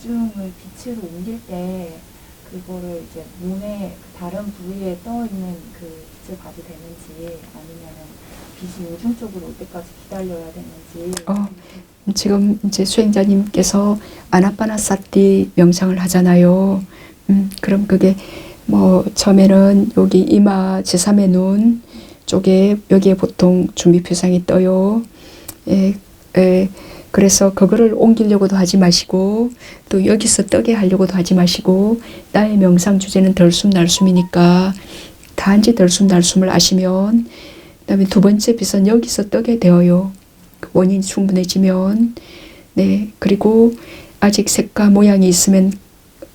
집중을 빛으로 옮길 때 그거를 이제 몸의 그 다른 부위에 떠 있는 그 빛을 봐도 되는지 아니면은 빛이 요즘 쪽으로 올 때까지 기다려야 되는지 어. 지금 이제 수행자님께서 아나파나사티 명상을 하잖아요. 음, 그럼 그게 뭐 처음에는 여기 이마 제3의 눈 쪽에 여기에 보통 준비 표상이 떠요. 예, 예, 그래서 그거를 옮기려고도 하지 마시고 또 여기서 떠게 하려고도 하지 마시고 나의 명상 주제는 덜숨 날숨이니까 단지 덜숨 날숨을 아시면 그다음에 두 번째 빛은 여기서 떠게 되어요. 그 원인이 충분해지면 네 그리고 아직 색과 모양이 있으면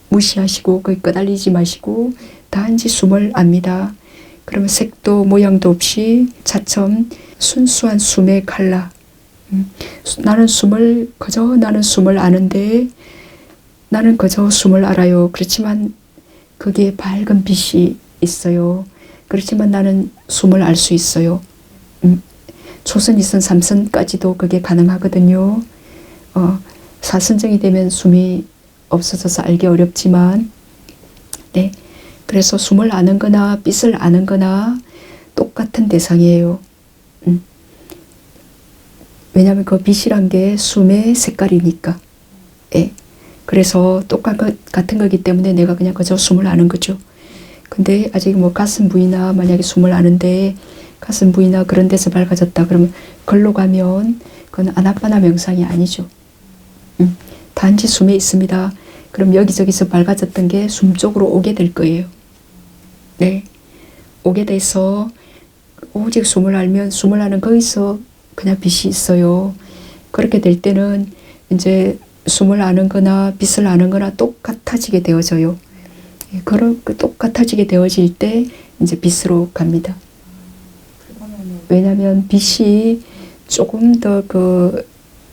무시하시고 거기 끄달리지 마시고 단지 숨을 압니다. 그러면 색도 모양도 없이 차츰 순수한 숨의 칼라. 음, 수- 나는 숨을 그저 나는 숨을 아는데 나는 그저 숨을 알아요. 그렇지만 그게 밝은 빛이 있어요. 그렇지만 나는 숨을 알 수 있어요. 음, 초선, 이선, 삼선까지도 그게 가능하거든요. 어, 사선정이 되면 숨이 없어져서 알기 어렵지만, 네. 그래서 숨을 아는 거나 빛을 아는 거나 똑같은 대상이에요. 음. 왜냐하면 그 빛이란 게 숨의 색깔이니까. 예. 그래서 똑같은 같은 거기 때문에 내가 그냥 그저 숨을 아는 거죠. 근데 아직 뭐 가슴 부위나 만약에 숨을 아는데 가슴 부위나 그런 데서 밝아졌다 그러면 걸로 가면 그건 아나파나 명상이 아니죠. 음, 단지 숨에 있습니다. 그럼 여기저기서 밝아졌던 게 숨 쪽으로 오게 될 거예요. 네. 오게 돼서 오직 숨을 알면 숨을 아는 거기서 그냥 빛이 있어요. 그렇게 될 때는 이제 숨을 아는 거나 빛을 아는 거나 똑같아지게 되어져요. 예, 그런 그 똑같아지게 되어질 때 이제 빛으로 갑니다. 왜냐하면 빛이 조금 더 그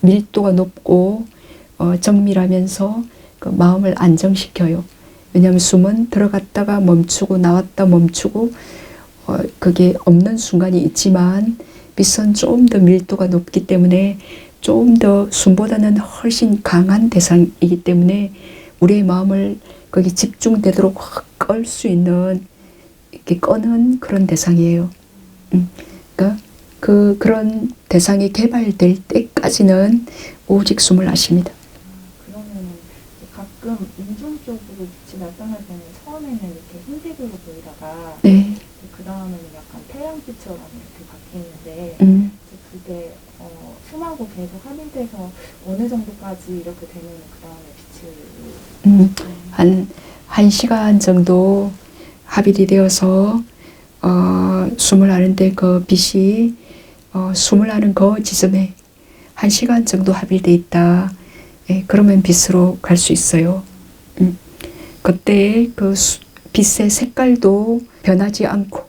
밀도가 높고 어, 정밀하면서 그 마음을 안정시켜요. 왜냐하면 숨은 들어갔다가 멈추고 나왔다 멈추고 어, 그게 없는 순간이 있지만 빛은 좀 더 밀도가 높기 때문에 좀 더 숨보다는 훨씬 강한 대상이기 때문에 우리의 마음을 거기 집중되도록 확끌수 있는 이렇게 꺼는 그런 대상이에요. 음, 그러니까 그 그런 대상이 개발될 때까지는 오직 숨을 아십니다. 가끔 인중 쪽으로 빛이 나타날 때는 처음에는 이렇게 흰색으로 보이다가 네, 그 다음에는 약간 태양빛처럼 이렇게 바뀌는데 음, 그게 어, 숨하고 계속 합의돼서 어느 정도까지 이렇게 되면 그 다음에 빛을 음, 한, 한 시간 정도 합일이 되어서 어, 숨을 하는데 그 빛이 어, 숨을 하는 그 지점에 한 시간 정도 합일돼 있다. 예, 그러면 빛으로 갈 수 있어요. 음, 그때 그 수- 빛의 색깔도 변하지 않고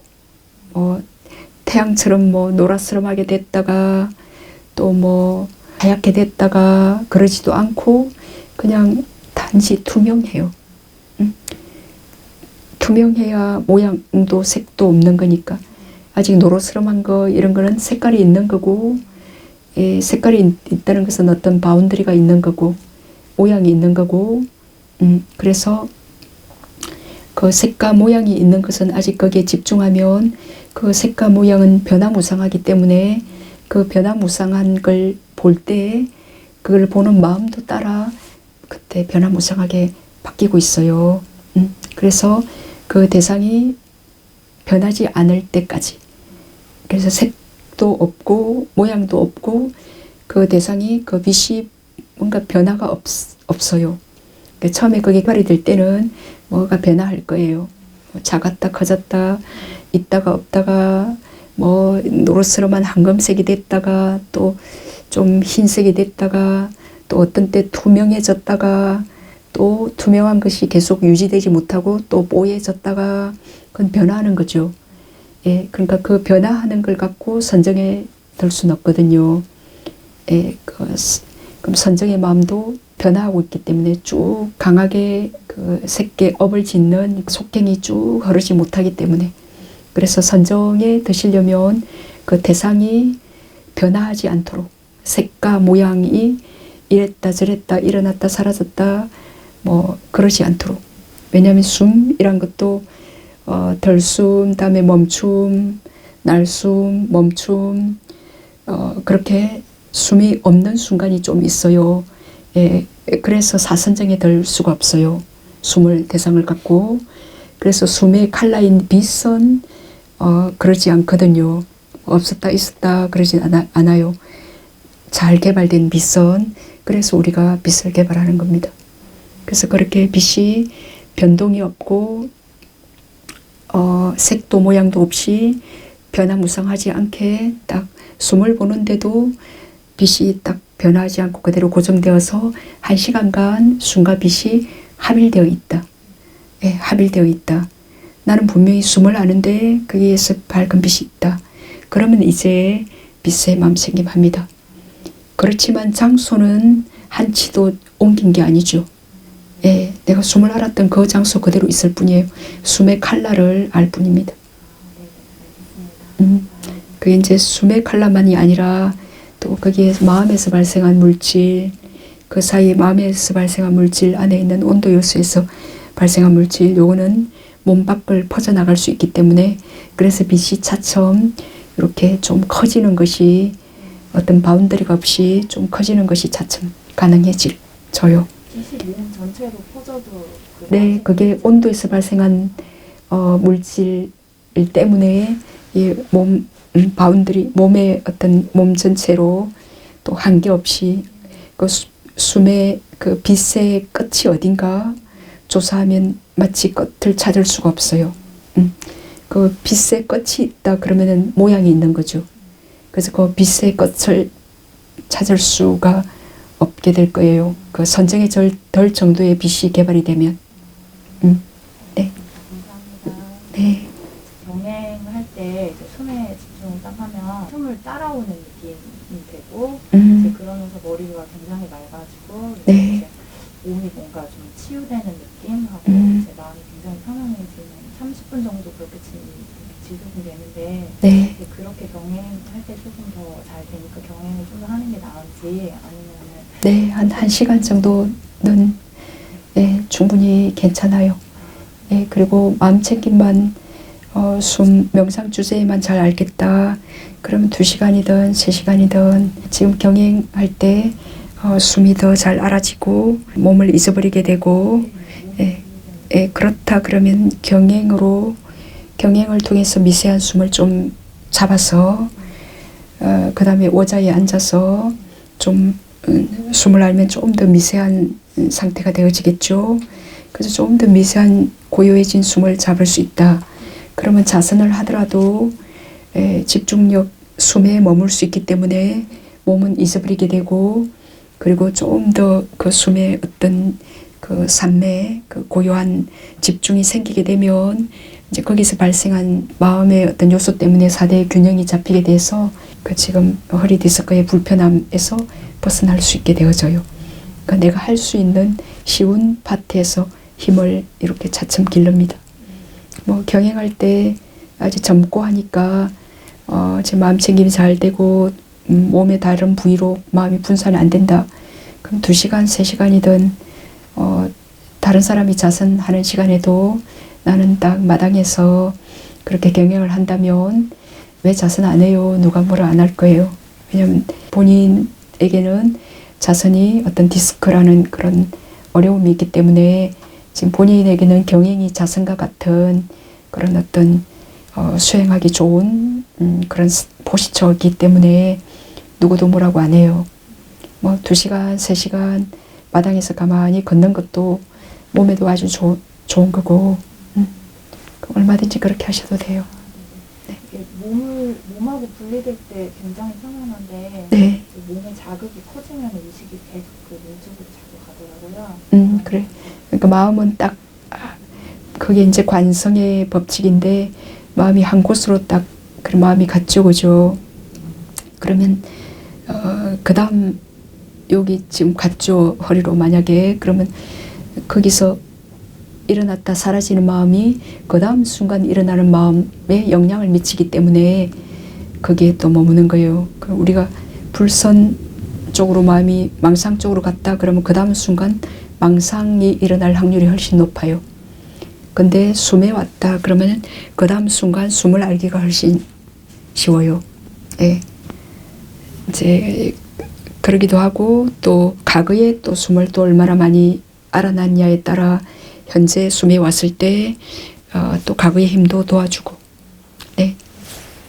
뭐 태양처럼 뭐 노랗스름하게 됐다가 또 뭐 하얗게 됐다가 그러지도 않고 그냥 단지 투명해요. 음. 투명해야 모양도 색도 없는 거니까 아직 노릇스름한 거 이런 거는 색깔이 있는 거고 예, 색깔이 있- 있다는 것은 어떤 바운드리가 있는 거고 모양이 있는 거고 음, 그래서 그 색과 모양이 있는 것은 아직 거기에 집중하면 그 색과 모양은 변화무쌍하기 때문에 그 변화무쌍한 걸 볼 때 그걸 보는 마음도 따라 그때 변화무쌍하게 바뀌고 있어요. 음, 그래서 그 대상이 변하지 않을 때까지 그래서 색도 없고 모양도 없고 그 대상이 그 빛이 뭔가 변화가 없, 없어요. 그 처음에 그게 발휘될 때는 뭐가 변화할 거예요. 뭐 작았다 커졌다 있다가 없다가 뭐 노릇스름한 황금색이 됐다가 또 좀 흰색이 됐다가 또 어떤 때 투명해졌다가 또 투명한 것이 계속 유지되지 못하고 또 뽀얘졌다가 그건 변화하는 거죠. 예, 그러니까 그 변화하는 걸 갖고 선정에 들 수는 없거든요. 예, 그, 스- 그럼 선정의 마음도 변화하고 있기 때문에 쭉 강하게 그 새끼 업을 짓는 속행이 쭉 흐르지 못하기 때문에 그래서 선정에 드시려면 그 대상이 변화하지 않도록 색과 모양이 이랬다 저랬다 일어났다 사라졌다 뭐 그러지 않도록 왜냐하면 숨이란 것도 어, 덜숨 다음에 멈춤 날숨 멈춤 어, 그렇게 숨이 없는 순간이 좀 있어요. 예, 그래서 사선정에 들 수가 없어요. 숨을 대상을 갖고 그래서 숨의 칼라인 빛은 어, 그러지 않거든요. 없었다 있었다 그러지 않아, 않아 요. 잘 개발된 빛선 그래서 우리가 빛을 개발하는 겁니다. 그래서 그렇게 빛이 변동이 없고 어, 색도 모양도 없이 변화무쌍하지 않게 딱 숨을 보는데도 빛이 딱 변하지 않고 그대로 고정되어서 한 시간간 숨과 빛이 합일되어 있다. 예, 합일되어 있다. 나는 분명히 숨을 아는데 거기에서 밝은 빛이 있다. 그러면 이제 빛의 마음생김합니다. 그렇지만 장소는 한치도 옮긴 게 아니죠. 예, 내가 숨을 알았던 그 장소 그대로 있을 뿐이에요. 숨의 칼라를 알 뿐입니다. 음, 그게 이제 숨의 칼라만이 아니라 또 거기에 마음에서 발생한 물질, 그 사이에 마음에서 발생한 물질 안에 있는 온도 요소에서 발생한 물질, 요거는 몸 밖을 퍼져나갈 수 있기 때문에 그래서 빛이 차츰 이렇게 좀 커지는 것이 어떤 바운더리가 없이 좀 커지는 것이 차츰 전체로 퍼져도 그 네, 그게 온도에서 발생한 어, 물질 때문에 이몸 음, 바운드리 몸의 어떤 몸 전체로 또 한계 없이 그 수- 숨의 그 빛의 끝이 어딘가 조사하면 마치 끝을 찾을 수가 없어요. 음, 그 빛의 끝이 있다 그러면은 모양이 있는 거죠. 그래서 그 빛의 끝을 찾을 수가 없게 될 거예요. 그 선정에 절, 덜 정도의 빛이 개발이 되면. 음, 감사합니다. 네. 경행할 때 이제 숨에 집중을 딱 하면 숨을 따라오는 느낌이 되고 음. 이제 그러면서 머리가 굉장히 맑아지고 네. 이제 몸이 뭔가 좀 치유되는 느낌하고 음. 제 마음이 굉장히 편안해지는 30분 정도 그렇게 지, 지속이 되는데 네. 이제 그렇게 경행할 때 조금 더 잘 되니까 경행을 좀 더 하는 게 나은지 아니면은 네, 한, 한 시간 정도는 네, 충분히 괜찮아요. 네, 그리고 마음 챙김만 어, 숨 명상 주제에만 잘 알겠다. 그러면 두 시간이든 세 시간이든 지금 경행할 때 어, 숨이 더 잘 알아지고 몸을 잊어버리게 되고 예, 예, 그렇다 그러면 경행으로 경행을 통해서 미세한 숨을 좀 잡아서 어, 그 다음에 오자에 앉아서 좀 음, 숨을 알면 조금 더 미세한 음, 상태가 되어지겠죠. 그래서 조금 더 미세한 고요해진 숨을 잡을 수 있다. 그러면 자선을 하더라도 에, 집중력 숨에 머물 수 있기 때문에 몸은 잊어버리게 되고 그리고 조금 더그 숨에 어떤 그 산매, 그 고요한 집중이 생기게 되면 이제 거기서 발생한 마음의 어떤 요소 때문에 사대의 균형이 잡히게 돼서 그 지금 허리 디스크의 불편함에서 벗어날 수 있게 되어져요. 그러니까 내가 할 수 있는 쉬운 파트에서 힘을 이렇게 차츰 길릅니다. 뭐 경행할 때 아주 젊고 하니까 어, 제 마음 챙김이 잘 되고 음, 몸의 다른 부위로 마음이 분산이 안 된다. 그럼 두 시간, 세 시간이든 어, 다른 사람이 자선하는 시간에도 나는 딱 마당에서 그렇게 경영을 한다면 왜 자선 안 해요? 누가 뭐라 안 할 거예요. 왜냐면 본인에게는 자선이 어떤 디스크라는 그런 어려움이 있기 때문에 지금 본인에게는 경행이 자선과 같은 그런 어떤 어, 수행하기 좋은 음, 그런 스- 포시처이기 때문에 누구도 뭐라고 안 해요. 뭐두 시간, 세 시간 마당에서 가만히 걷는 것도 몸에도 아주 좋 좋은 거고 음, 그 얼마든지 그렇게 하셔도 돼요. 몸을 몸하고 분리될 때 굉장히 편안한데 네, 몸의 자극이 커지면 의식이 계속 그 물쪽으로 자꾸 가더라고요. 음 그래. 그러니까 마음은 딱 아, 그게 이제 관성의 법칙인데 마음이 한 곳으로 딱그 마음이 그죠? 그러면 어, 그다음 여기 지금 갔죠 허리로 만약에 그러면 거기서 일어났다 사라지는 마음이 그 다음 순간 일어나는 마음에 영향을 미치기 때문에 거기에 또 머무는 거예요. 그 우리가 불선 쪽으로 마음이 망상 쪽으로 갔다 그러면 그 다음 순간 망상이 일어날 확률이 훨씬 높아요. 근데 숨에 왔다 그러면 그 다음 순간 숨을 알기가 훨씬 쉬워요. 예. 이제 그러기도 하고 또 과거에 또 숨을 또 얼마나 많이 알아놨냐에 따라 현재 숨에 왔을 때 어, 또 과거의 힘도 도와주고